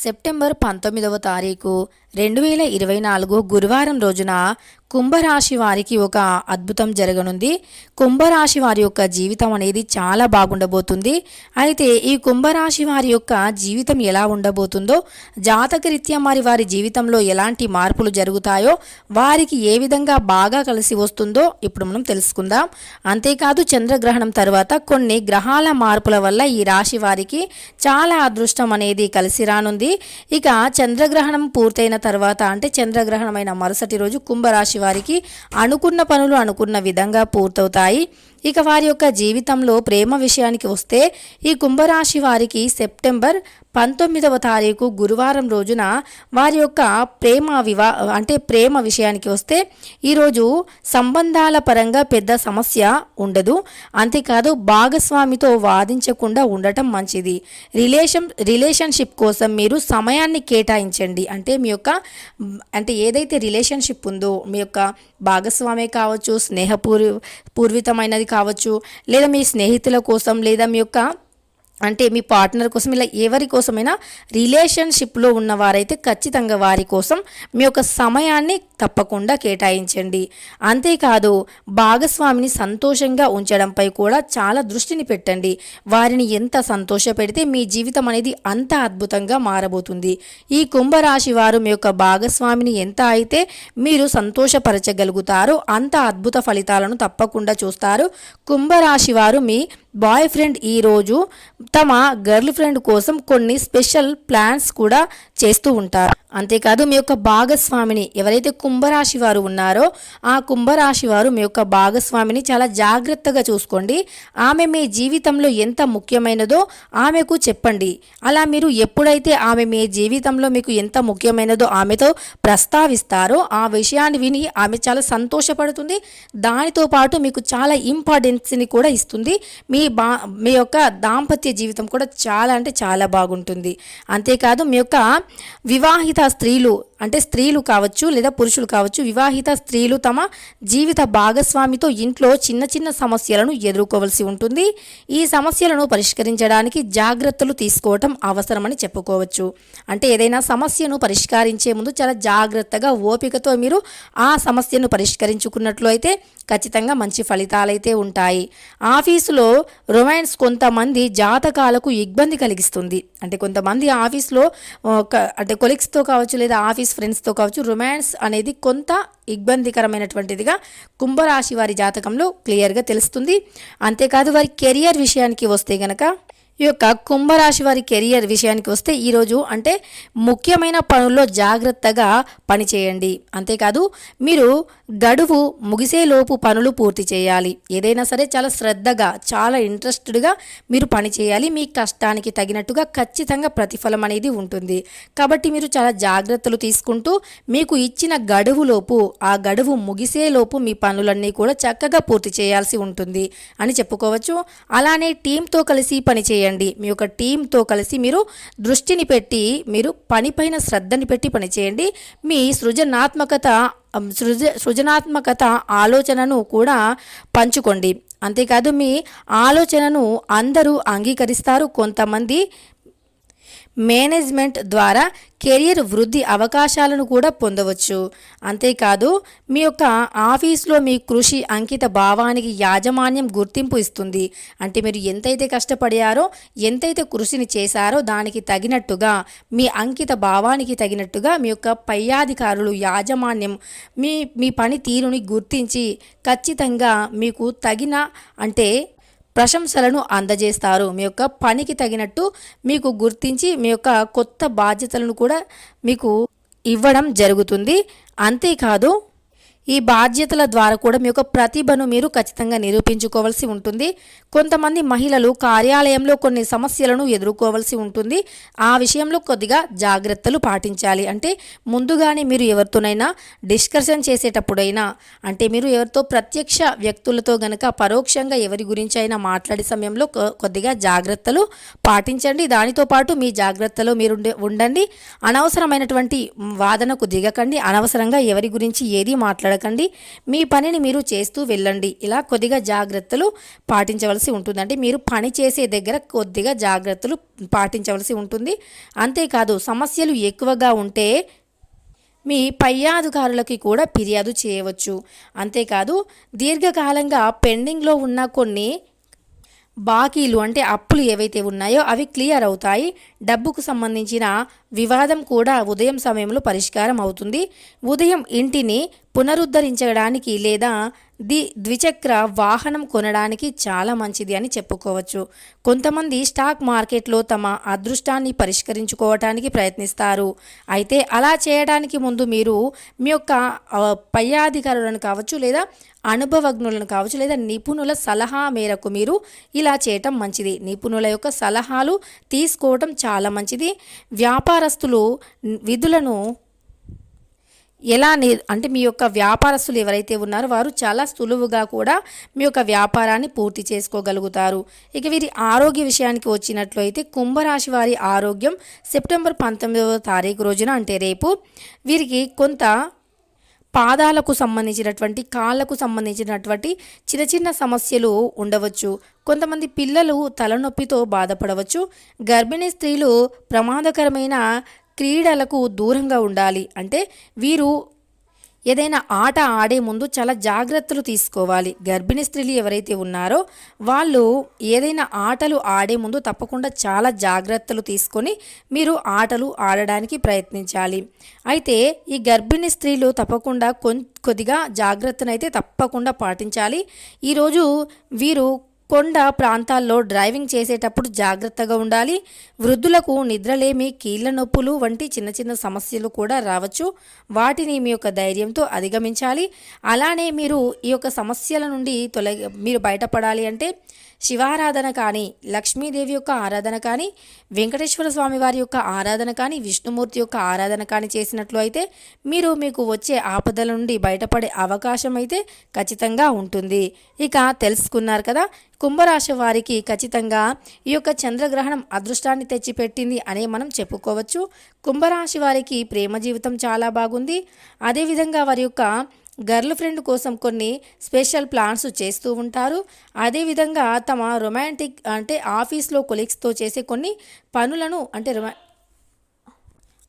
September పంతొమ్మిదవ తారీఖు రెండు వేల ఇరవై నాలుగు గురువారం రోజున కుంభరాశి వారికి ఒక అద్భుతం జరగనుంది. కుంభరాశి వారి యొక్క జీవితం అనేది చాలా బాగుండబోతుంది. అయితే ఈ కుంభరాశి వారి యొక్క జీవితం ఎలా ఉండబోతుందో జాతకరీత్యా మరి వారి జీవితంలో ఎలాంటి మార్పులు జరుగుతాయో వారికి ఏ విధంగా బాగా కలిసి వస్తుందో ఇప్పుడు మనం తెలుసుకుందాం. అంతేకాదు చంద్రగ్రహణం తర్వాత కొన్ని గ్రహాల మార్పుల వల్ల ఈ రాశి వారికి చాలా అదృష్టం అనేది కలిసి రానుంది. ఇక చంద్రగ్రహణం పూర్తయిన తర్వాత అంటే చంద్రగ్రహణమైన మరుసటి రోజు కుంభరాశి వారికి అనుకున్న పనులు అనుకున్న విధంగా పూర్తవుతాయి. ఇక వారి యొక్క జీవితంలో ప్రేమ విషయానికి వస్తే ఈ కుంభరాశి వారికి సెప్టెంబర్ పంతొమ్మిదవ తారీఖు గురువారం రోజున వారి యొక్క ప్రేమ వివా అంటే ప్రేమ విషయానికి వస్తే ఈరోజు సంబంధాల పరంగా పెద్ద సమస్య ఉండదు. అంతేకాదు భాగస్వామితో వాదించకుండా ఉండటం మంచిది. రిలేషన్ రిలేషన్షిప్ కోసం మీరు సమయాన్ని కేటాయించండి. అంటే మీ యొక్క అంటే ఏదైతే రిలేషన్షిప్ ఉందో మీ యొక్క భాగస్వామే కావచ్చు స్నేహపూర్వ పూర్వితమైనది కావచ్చు లేదా మీ స్నేహితుల కోసం లేదా మీ యొక్క అంటే మీ పార్ట్నర్ కోసం ఇలా ఎవరి కోసమైనా రిలేషన్షిప్లో ఉన్నవారైతే ఖచ్చితంగా వారి కోసం మీ యొక్క సమయాన్ని తప్పకుండా కేటాయించండి. అంతేకాదు భాగస్వామిని సంతోషంగా ఉంచడంపై కూడా చాలా దృష్టిని పెట్టండి. వారిని ఎంత సంతోష పెడితే మీ జీవితం అనేది అంత అద్భుతంగా మారబోతుంది. ఈ కుంభరాశి వారు మీ యొక్క భాగస్వామిని ఎంత అయితే మీరు సంతోషపరచగలుగుతారో అంత అద్భుత ఫలితాలను తప్పకుండా చూస్తారు. కుంభరాశి వారు మీ బాయ్ ఫ్రెండ్ ఈరోజు తమ గర్ల్ ఫ్రెండ్ కోసం కొన్ని స్పెషల్ ప్లాన్స్ కూడా చేస్తూ ఉంటారు. అంతేకాదు మీ యొక్క భాగస్వామిని ఎవరైతే కుంభరాశి వారు ఉన్నారో ఆ కుంభరాశి వారు మీ యొక్క భాగస్వామిని చాలా జాగ్రత్తగా చూసుకోండి. ఆమె మీ జీవితంలో ఎంత ముఖ్యమైనదో ఆమెకు చెప్పండి. అలా మీరు ఎప్పుడైతే ఆమె మీ జీవితంలో మీకు ఎంత ముఖ్యమైనదో ఆమెతో ప్రస్తావిస్తారో ఆ విషయాన్ని విని ఆమె చాలా సంతోషపడుతుంది. దానితో పాటు మీకు చాలా ఇంపార్టెన్స్ని కూడా ఇస్తుంది. మీ బా మీ యొక్క దాంపత్య జీవితం కూడా చాలా అంటే చాలా బాగుంటుంది. అంతేకాదు మీ యొక్క వివాహిత స్త్రీలు అంటే స్త్రీలు కావచ్చు లేదా పురుషులు కావచ్చు వివాహిత స్త్రీలు తమ జీవిత భాగస్వామితో ఇంట్లో చిన్న చిన్న సమస్యలను ఎదుర్కోవలసి ఉంటుంది. ఈ సమస్యలను పరిష్కరించడానికి జాగ్రత్తలు తీసుకోవటం అవసరమని చెప్పుకోవచ్చు. అంటే ఏదైనా సమస్యను పరిష్కరించే ముందు చాలా జాగ్రత్తగా ఓపికతో మీరు ఆ సమస్యను పరిష్కరించుకున్నట్లు అయితే ఖచ్చితంగా మంచి ఫలితాలైతే ఉంటాయి. ఆఫీసులో రొమాన్స్ కొంతమంది జాతకాలకు ఇబ్బంది కలిగిస్తుంది. అంటే కొంతమంది ఆఫీస్లో ఒక- అంటే కొలిక్స్తో కావచ్చు లేదా ఆఫీస్ ఫ్రెండ్స్తో కావచ్చు రొమాన్స్ అనేది కొంత ఇబ్బందికరమైనటువంటిదిగా కుంభరాశి వారి జాతకంలో క్లియర్గా తెలుస్తుంది. అంతేకాదు వారి కెరియర్ విషయానికి వస్తే గనక ఈ యొక్క కుంభరాశి వారి కెరియర్ విషయానికి వస్తే ఈరోజు అంటే ముఖ్యమైన పనుల్లో జాగ్రత్తగా పనిచేయండి అంతేకాదు మీరు గడువు ముగిసేలోపు పనులు పూర్తి చేయాలి. ఏదైనా సరే చాలా శ్రద్ధగా చాలా ఇంట్రెస్టెడ్గా మీరు పని చేయాలి. మీ కష్టానికి తగినట్టుగా ఖచ్చితంగా ప్రతిఫలం అనేది ఉంటుంది. కాబట్టి మీరు చాలా జాగ్రత్తలు తీసుకుంటూ మీకు ఇచ్చిన గడువులోపు ఆ గడువు ముగిసేలోపు మీ పనులన్నీ కూడా చక్కగా పూర్తి చేయాల్సి ఉంటుంది అని చెప్పుకోవచ్చు. అలానే టీంతో కలిసి పని చేయండి. మీ యొక్క టీంతో కలిసి మీరు దృష్టిని పెట్టి మీరు పనిపైన శ్రద్ధని పెట్టి పనిచేయండి. మీ సృజనాత్మకత సృజ సృజనాత్మకత ఆలోచనను కూడా పంచుకోండి. అంతేకాదు మీ ఆలోచనను అందరూ అంగీకరిస్తారు. కొంతమంది మేనేజ్మెంట్ ద్వారా కెరియర్ వృద్ధి అవకాశాలను కూడా పొందవచ్చు. అంతేకాదు మీ యొక్క ఆఫీస్లో మీ కృషి అంకిత భావానికి యాజమాన్యం గుర్తింపు ఇస్తుంది. అంటే మీరు ఎంతైతే కష్టపడారో ఎంతైతే కృషిని చేశారో దానికి తగినట్టుగా మీ అంకిత భావానికి తగినట్టుగా మీ యొక్క పైయాధికారులు యాజమాన్యం మీ మీ పని తీరుని గుర్తించి ఖచ్చితంగా మీకు తగిన అంటే ప్రశంసలను అందజేస్తారు. మీ యొక్క పనికి తగినట్టు మీకు గుర్తించి మీ యొక్క కొత్త బాధ్యతలను కూడా మీకు ఇవ్వడం జరుగుతుంది. అంతేకాదు ఈ బాధ్యతల ద్వారా కూడా మీ యొక్క ప్రతిభను మీరు ఖచ్చితంగా నిరూపించుకోవాల్సి ఉంటుంది. కొంతమంది మహిళలు కార్యాలయంలో కొన్ని సమస్యలను ఎదుర్కోవాల్సి ఉంటుంది. ఆ విషయంలో కొద్దిగా జాగ్రత్తలు పాటించాలి. అంటే ముందుగానే మీరు ఎవరితోనైనా డిస్కషన్ చేసేటప్పుడైనా అంటే మీరు ఎవరితో ప్రత్యక్ష వ్యక్తులతో గనక పరోక్షంగా ఎవరి గురించి అయినా మాట్లాడే సమయంలో కొ- కొద్దిగా జాగ్రత్తలు పాటించండి. దానితో పాటు మీ జాగ్రత్తలో మీరు ఉండండి. అనవసరమైనటువంటి వాదనకు దిగకండి. అనవసరంగా ఎవరి గురించి ఏది మాట్లాడ భయపడకండి మీ పనిని మీరు చేస్తూ వెళ్ళండి. ఇలా కొద్దిగా జాగ్రత్తలు పాటించవలసి ఉంటుంది అంటే మీరు పని చేసే దగ్గర కొద్దిగా జాగ్రత్తలు పాటించవలసి ఉంటుంది. అంతేకాదు సమస్యలు ఎక్కువగా ఉంటే మీ పై అధికారులకి కూడా ఫిర్యాదు చేయవచ్చు. అంతేకాదు దీర్ఘకాలంగా పెండింగ్లో ఉన్న కొన్ని బాకీలు అంటే అప్పులు ఏవైతే ఉన్నాయో అవి క్లియర్ అవుతాయి. డబ్బుకు సంబంధించిన వివాదం కూడా ఉదయం సమయంలో పరిష్కారం అవుతుంది. ఉదయం ఇంటిని పునరుద్ధరించడానికి లేదా ది ద్విచక్ర వాహనం కొనడానికి చాలా మంచిది అని చెప్పుకోవచ్చు. కొంతమంది స్టాక్ మార్కెట్లో తమ అదృష్టాన్ని పరిష్కరించుకోవటానికి ప్రయత్నిస్తారు. అయితే అలా చేయడానికి ముందు మీరు మీ యొక్క పైయాధికారులను కావచ్చు లేదా అనుభవజ్ఞులను కావచ్చు లేదా నిపుణుల సలహా మేరకు మీరు ఇలా చేయటం మంచిది. నిపుణుల యొక్క సలహాలు తీసుకోవటం చాలా మంచిది. వ్యాపారస్తులు విధులను ఎలా అంటే మీ యొక్క వ్యాపారస్తులు ఎవరైతే ఉన్నారో వారు చాలా సులువుగా కూడా మీ యొక్క వ్యాపారాన్ని పూర్తి చేసుకోగలుగుతారు. ఇక వీరి ఆరోగ్య విషయానికి వచ్చినట్లయితే కుంభరాశి వారి ఆరోగ్యం సెప్టెంబర్ పంతొమ్మిదవ తారీఖు రోజున అంటే రేపు. వీరికి కొంత పాదాలకు సంబంధించినటువంటి కాళ్ళకు సంబంధించినటువంటి చిన్న చిన్న సమస్యలు ఉండవచ్చు. కొంతమంది పిల్లలు తలనొప్పితో బాధపడవచ్చు. గర్భిణీ స్త్రీలు ప్రమాదకరమైన క్రీడలకు దూరంగా ఉండాలి. అంటే వీరు ఏదైనా ఆట ఆడే ముందు చాలా జాగ్రత్తలు తీసుకోవాలి. గర్భిణీ స్త్రీలు ఎవరైతే ఉన్నారో వాళ్ళు ఏదైనా ఆటలు ఆడే ముందు తప్పకుండా చాలా జాగ్రత్తలు తీసుకొని మీరు ఆటలు ఆడడానికి ప్రయత్నించాలి. అయితే ఈ గర్భిణీ స్త్రీలు తప్పకుండా కొన్ కొద్దిగా జాగ్రత్తనైతే తప్పకుండా పాటించాలి. ఈరోజు వీరు కొండ ప్రాంతాల్లో డ్రైవింగ్ చేసేటప్పుడు జాగ్రత్తగా ఉండాలి. వృద్ధులకు నిద్రలేమి కీళ్ళ నొప్పులు వంటి చిన్న చిన్న సమస్యలు కూడా రావచ్చు. వాటిని మీ యొక్క ధైర్యంతో అధిగమించాలి. అలానే మీరు ఈ యొక్క సమస్యల నుండి తొలగి మీరు బయటపడాలి అంటే శివారాధన కానీ లక్ష్మీదేవి యొక్క ఆరాధన కానీ వెంకటేశ్వర స్వామి వారి యొక్క ఆరాధన కానీ విష్ణుమూర్తి యొక్క ఆరాధన కానీ చేసినట్లు అయితే మీరు మీకు వచ్చే ఆపదల నుండి బయటపడే అవకాశం అయితే ఖచ్చితంగా ఉంటుంది. ఇక తెలుసుకున్నారు కదా కుంభరాశి వారికి ఖచ్చితంగా ఈ యొక్క చంద్రగ్రహణం అదృష్టాన్ని తెచ్చిపెట్టింది అనే మనం చెప్పుకోవచ్చు. కుంభరాశి వారికి ప్రేమ జీవితం చాలా బాగుంది. అదేవిధంగా వారి యొక్క గర్ల్ ఫ్రెండ్ కోసం కొన్ని స్పెషల్ ప్లాన్స్ చేస్తూ ఉంటారు. అదేవిధంగా తమ రొమాంటిక్ అంటే ఆఫీస్లో కొలీగ్స్తో చేసే కొన్ని పనులను అంటే రొమా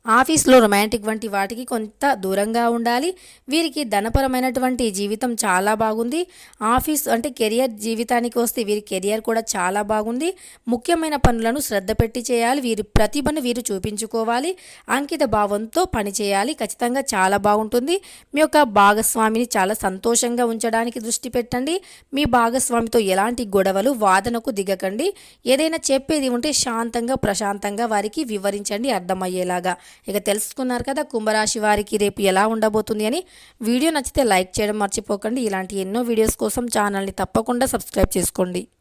ఆఫీస్లో రొమాంటిక్ వంటి వాటికి కొంత దూరంగా ఉండాలి. వీరికి ధనపరమైనటువంటి జీవితం చాలా బాగుంది. ఆఫీస్ అంటే కెరియర్ జీవితానికి వస్తే వీరి కెరియర్ కూడా చాలా బాగుంది. ముఖ్యమైన పనులను శ్రద్ధ పెట్టి చేయాలి. వీరి ప్రతిభను వీరు చూపించుకోవాలి. అంకిత భావంతో పని చేయాలి. ఖచ్చితంగా చాలా బాగుంటుంది. మీ యొక్క భాగస్వామిని చాలా సంతోషంగా ఉంచడానికి దృష్టి పెట్టండి. మీ భాగస్వామితో ఎలాంటి గొడవలు వాదనకు దిగకండి. ఏదైనా చెప్పేది ఉంటే శాంతంగా ప్రశాంతంగా వారికి వివరించండి. అర్థమయ్యేలాగా. ఇక తెలుసుకున్నారు కదా కుంభరాశి వారికి రేపు ఎలా ఉండబోతుంది అని. వీడియో నచ్చితే లైక్ చేయడం మర్చిపోకండి. ఇలాంటి ఎన్నో వీడియోస్ కోసం ఛానల్ని తప్పకుండా సబ్స్క్రైబ్ చేసుకోండి.